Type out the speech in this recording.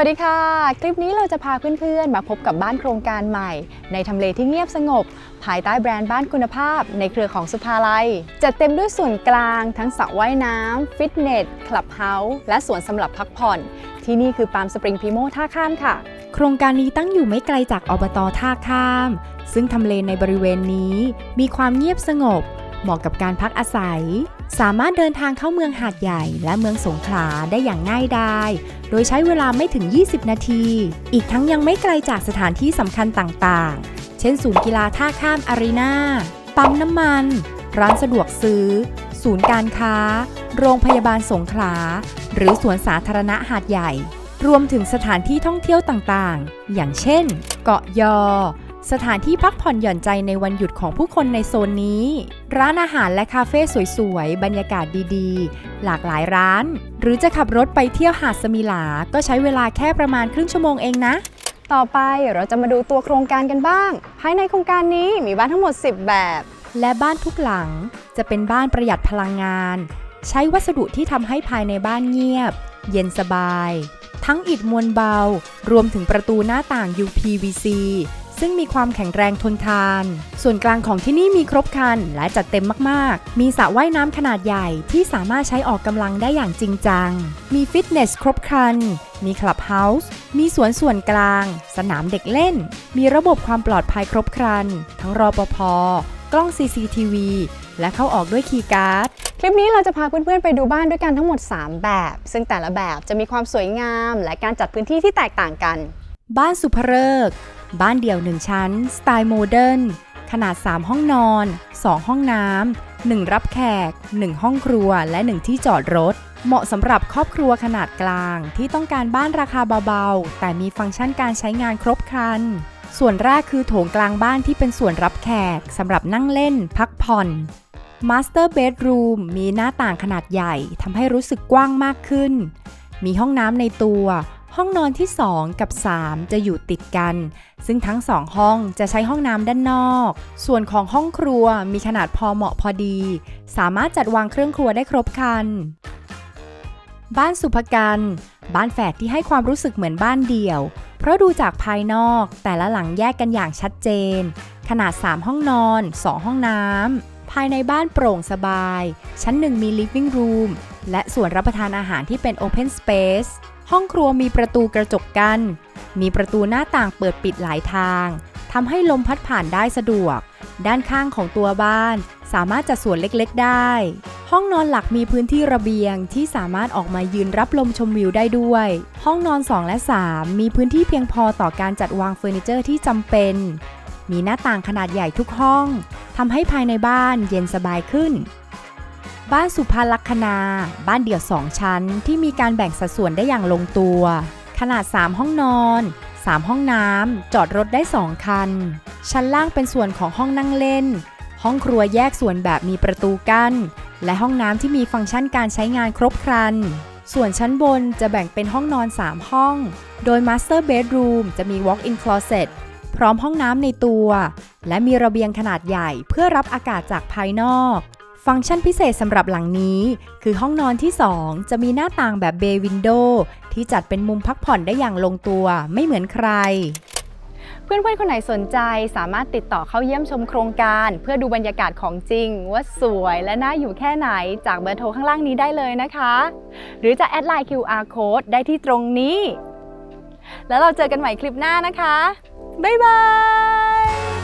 วัสดีค่ะ คลิปนี้เราจะพาเพื่อนๆ มาพบกับบ้านโครงการใหม่ ในทำเลที่เงียบสงบ ภายใต้แบรนด์บ้านคุณภาพ ในเครือของสุภาลัย จัดเต็มด้วยส่วนกลาง ทั้งสระว่ายน้ำฟิตเนสคลับเฮาส์และสวนสำหรับพักผ่อน ที่นี่คือปามสปริงพีโมท่าข้ามค่ะ โครงการนี้ตั้งอยู่ไม่ไกลจากอบตท่าข้าม ซึ่งทำเลในบริเวณนี้ มีความเงียบสงบ เหมาะกับการพักอาศัย สามารถเดินทางเข้าเมืองหาดใหญ่และเมืองสงขลาได้อย่างง่ายดายโดยใช้เวลาไม่ถึง 20 นาที อีกทั้งยังไม่ไกลจากสถานที่สำคัญต่างๆ เช่น ศูนย์กีฬาท่าข้ามอารีนาปั๊มน้ำมัน ร้านสะดวกซื้อ ศูนย์การค้า โรงพยาบาลสงขลา หรือสวนสาธารณะหาดใหญ่ รวมถึงสถานที่ท่องเที่ยวต่างๆ อย่างเช่น เกาะยอ สถานที่พักผ่อนหย่อนใจในวันหยุดของผู้คนในโซนนี้ ร้านอาหารและคาเฟ่สวยๆ บรรยากาศดีๆ หลากหลายร้าน หรือจะขับรถไปเที่ยวหาดสมิลา ก็ใช้เวลาแค่ประมาณครึ่งชั่วโมงเองนะ ต่อไปเราจะมาดูตัวโครงการกันบ้าง ภายในโครงการนี้มีบ้านทั้งหมด 10 แบบ และบ้านทุกหลังจะเป็นบ้านประหยัดพลังงาน ใช้วัสดุที่ทำให้ภายในบ้านเงียบ เย็นสบาย ทั้งอิฐมวลเบา รวมถึงประตูหน้าต่าง UPVC ซึ่งมีความแข็งแรงทนทาน ส่วนกลางของที่นี่มีครบครันและจัดเต็มมาก ๆ มีสระว่ายน้ำขนาดใหญ่ที่สามารถใช้ออกกำลังได้อย่างจริงจัง มีฟิตเนสครบครัน มีคลับเฮาส์ มีสวนส่วนกลาง สนามเด็กเล่น มีระบบความปลอดภัยครบครัน ทั้งรอปภ กล้อง CCTV และเข้าออกด้วยคีย์การ์ดคลิปนี้เราจะพาเพื่อนๆไปดูบ้านด้วยกันทั้งหมด 3 แบบ ซึ่งแต่ละแบบจะมีความสวยงาม และการจัดพื้นที่ที่แตกต่างกัน บ้านสุภเริก บ้านเดี่ยว1ชั้น สไตล์โมเดิร์น ขนาด 3 ห้องนอน 2 ห้องน้ำ 1 รับแขก 1 ห้องครัว และ 1 ที่จอดรถ เหมาะสำหรับครอบครัวขนาดกลางที่ต้องการบ้านราคาเบาๆ แต่มีฟังก์ชันการใช้งานครบครัน ส่วนแรกคือโถงกลางบ้านที่เป็นส่วนรับแขกสำหรับนั่งเล่น พักผ่อน Master Bedroom มีหน้าต่างขนาดใหญ่ทำให้รู้สึกกว้างมากขึ้น มีห้องน้ำในตัว ห้องนอนที่ 2 กับ 3 จะอยู่ติดกัน ซึ่งทั้ง 2 ห้องจะใช้ห้องน้ำด้านนอก ส่วนของห้องครัวมีขนาดพอเหมาะพอดี สามารถจัดวางเครื่องครัวได้ครบครัน บ้านสุภกันบ้านแฝดที่ให้ความรู้สึกเหมือนบ้านเดี่ยว เพราะดูจากภายนอกแต่ละหลังแยกกันอย่างชัดเจน ขนาด 3 ห้องนอน 2 ห้องน้ำภายในบ้านโปร่งสบาย ชั้นหนึ่งมี living room และส่วนรับประทานอาหารที่เป็น open space ห้องครัวมีประตูกระจกกัน้น มีประตูหน้าต่างเปิดปิดหลายทางทำให้ลมพัดผ่านได้สะดวก ด้านข้างของตัวบ้าน สามารถจัดสวนเล็กๆได้ ห้องนอนหลักมีพื้นที่ระเบียงที่สามารถออกมายืนรับลมชมวิวได้ด้วย ห้องนอน 2 และ 3 มีพื้นที่เพียงพอต่อการจัดวางเฟอร์นิเจอร์ที่จำเป็น มีหน้าต่างขนาดใหญ่ทุกห้องทำให้ภายในบ้านเย็นสบายขึ้น บ้านสุภาลักษณา บ้านเดี่ยว 2 ชั้น ที่มีการแบ่งสัดส่วนได้อย่างลงตัว ขนาด 3 ห้องนอน 3 ห้องน้ำ จอดรถได้ 2 คัน ชั้นล่างเป็นส่วนของห้องนั่งเล่น ห้องครัวแยกส่วนแบบมีประตูกั้น และห้องน้ำที่มีฟังก์ชันการใช้งานครบครัน ส่วนชั้นบนจะแบ่งเป็นห้องนอน 3 ห้อง โดย Master Bedroom จะมี Walk-in Closet พร้อมห้องน้ำในตัว และมีระเบียงขนาดใหญ่เพื่อรับอากาศจากภายนอก ฟังก์ชันพิเศษสำหรับหลังนี้ คือห้องนอนที่ 2 จะมีหน้าต่างแบบเบย์วินโดที่จัดเป็นมุมพักผ่อนได้อย่างลงตัวไม่เหมือนใคร เพื่อนๆ คนไหนสนใจสามารถติดต่อเข้าเยี่ยมชมโครงการ เพื่อดูบรรยากาศของจริง ว่าสวยและน่าอยู่แค่ไหนจากเบอร์โทรข้างล่างนี้ได้เลยนะคะ หรือจะแอดไลน์ QR code ได้ที่ตรงนี้ แล้วเราเจอกันใหม่คลิปหน้านะคะ บ๊ายบาย